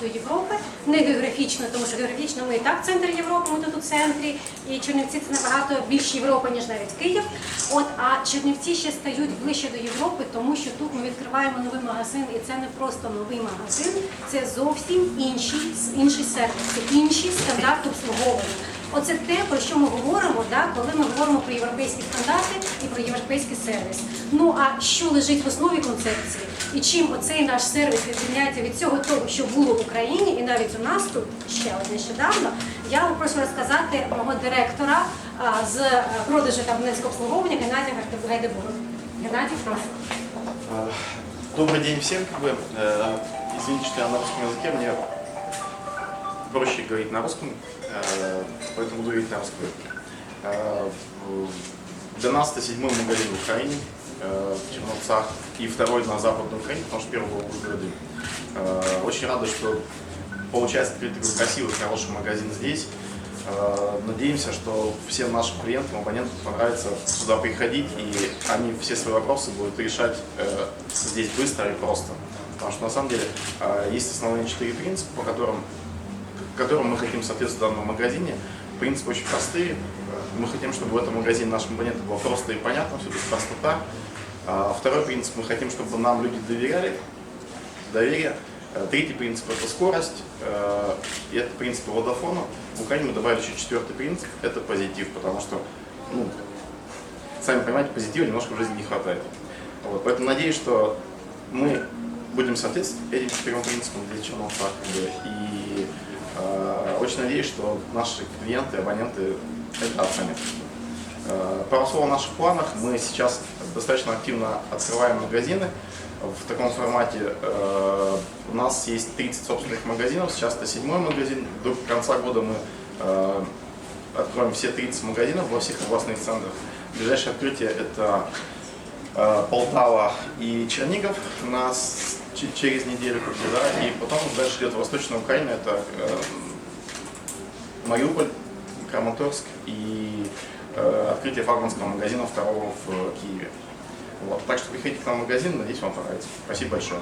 до Європи, не географічно, тому що географічно ми і так центр Європи, ми тут у центрі, і Чернівці це набагато більш Європа, ніж навіть Київ. От а Чернівці ще стають ближче до Європи, тому що тут ми відкриваємо новий магазин, і це не просто новий магазин, це зовсім інший, інший сервіс, це інші стандарти обслуговування. Оце те, про що ми говоримо, да, коли ми говоримо про європейські стандарти і про європейський сервіс. Ну а що лежить в основі концепції, і чим оцей наш сервіс відрізняється від всього того, що було в Україні, і навіть у нас тут ще от нещодавно, я вам прошу розказати мого директора а, з е, продажу та абонентського обслуговування Геннадія Гайде- Гайдебург. Геннадій, прошу. Э, Добрый день всем. Как бы, э, извините, что я на русском языке, мне проще говорить на русском, э, поэтому буду говорить на русском. Э, в- Для нас это седьмой магазин в Украине, э, в Черновцах, и второй на Западной Украине, потому что первый был в Ужгороде. Э, Очень рады, что получается открыть такой красивый, хороший магазин здесь. Надеемся, что всем нашим клиентам, абонентам понравится сюда приходить, и они все свои вопросы будут решать здесь быстро и просто. Потому что на самом деле есть основные четыре принципа, по которым, которым мы хотим соответствовать в данном магазине. Принципы очень простые. Мы хотим, чтобы в этом магазине нашим абонентам было просто и понятно, все это простота. А Второй принцип, мы хотим, чтобы нам люди доверяли, доверие. Э, Третий принцип – это скорость, э, и это принцип Водофона. В Украине мы добавили еще четвертый принцип – это позитив, потому что, ну, сами понимаете, позитива немножко в жизни не хватает. Вот, поэтому надеюсь, что мы будем соответствовать этим четырем принципам для как бы, И очень надеюсь, что наши клиенты, абоненты это оценят. Э, Пару слов о наших планах. Мы сейчас достаточно активно открываем магазины в таком формате. Э, У нас есть 30 собственных магазинов, сейчас это седьмой магазин. До конца года мы э, откроем все 30 магазинов во всех областных центрах. Ближайшее открытие это Полтава и Чернигов нас через неделю, да, и потом дальше идет Восточная Украина, это Мариуполь, Краматорск и э, открытие флагманского магазина второго в Киеве. Вот. Так что приходите к нам в магазин, надеюсь, вам понравится. Спасибо большое.